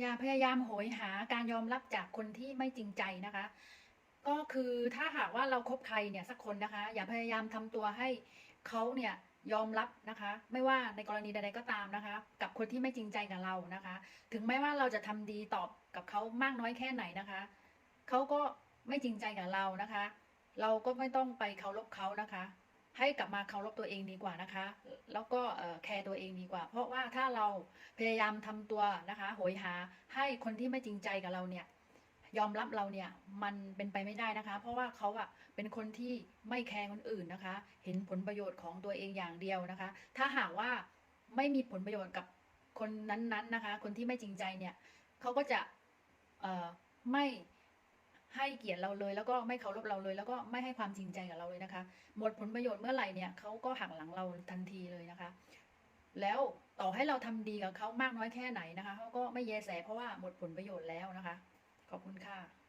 อย่าพยายามโหยหาการยอมรับจากคนที่ไม่จริงใจนะคะ ก็คือถ้าหากว่าเราคบใครเนี่ยสักคนนะคะ อย่าพยายามทำตัวให้เขาเนี่ยยอมรับนะคะ ไม่ว่าในกรณีใดๆก็ตามนะคะ กับคนที่ไม่จริงใจกับเรานะคะ ถึงแม้ว่าเราจะทำดีตอบกับเขามากน้อยแค่ไหนนะคะเขาก็ไม่จริงใจกับเรานะคะ เราก็ไม่ต้องไปเคารพเขานะคะ ให้กลับมาเคารพตัวเองดีกว่านะคะ แล้วก็แคร์ตัวเองดีกว่า เพราะว่าถ้าเราพยายามทำตัวนะคะโหยหาให้คนที่ไม่จริงใจกับเราเนี่ยยอมรับเราเนี่ยมันเป็นไปไม่ได้นะคะ เพราะว่าเขาอะเป็นคนที่ไม่แคร์คนอื่นนะคะ เห็นผลประโยชน์ของตัวเองอย่างเดียวนะคะ ถ้าหากว่าไม่มีผลประโยชน์กับคนนั้นๆนะคะ คนที่ไม่จริงใจเนี่ยเขาก็จะไม่ ให้เกียรติเราเลย แล้วก็ไม่เคารพเราเลย แล้วก็ไม่ให้ความจริงใจกับเราเลยนะคะ หมดผลประโยชน์เมื่อไหร่เนี่ยเขาก็หักหลังเราทันทีเลยนะคะ แล้วต่อให้เราทำดีกับเขามากน้อยแค่ไหนนะคะเขาก็ไม่แยแสเพราะว่าหมดผลประโยชน์แล้วนะคะ ขอบคุณค่ะ